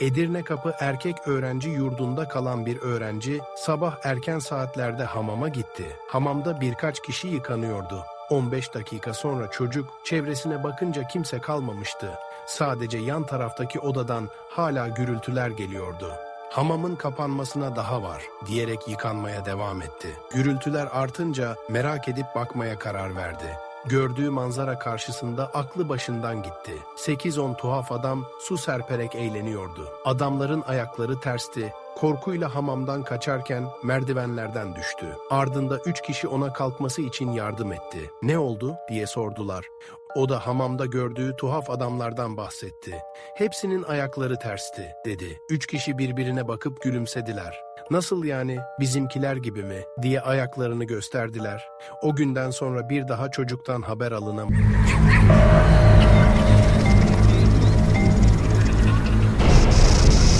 Edirne Kapı Erkek Öğrenci Yurdu'nda kalan bir öğrenci sabah erken saatlerde hamama gitti. Hamamda birkaç kişi yıkanıyordu. 15 dakika sonra çocuk çevresine bakınca kimse kalmamıştı. Sadece yan taraftaki odadan hala gürültüler geliyordu. Hamamın kapanmasına daha var diyerek yıkanmaya devam etti. Gürültüler artınca merak edip bakmaya karar verdi. Gördüğü manzara karşısında aklı başından gitti. 8-10 tuhaf adam su serperek eğleniyordu. Adamların ayakları tersti. Korkuyla hamamdan kaçarken merdivenlerden düştü. Ardında üç kişi ona kalkması için yardım etti. Ne oldu diye sordular. O da hamamda gördüğü tuhaf adamlardan bahsetti. Hepsinin ayakları tersti dedi. Üç kişi birbirine bakıp gülümsediler. Nasıl yani bizimkiler gibi mi diye ayaklarını gösterdiler. O günden sonra bir daha çocuktan haber alınamadı.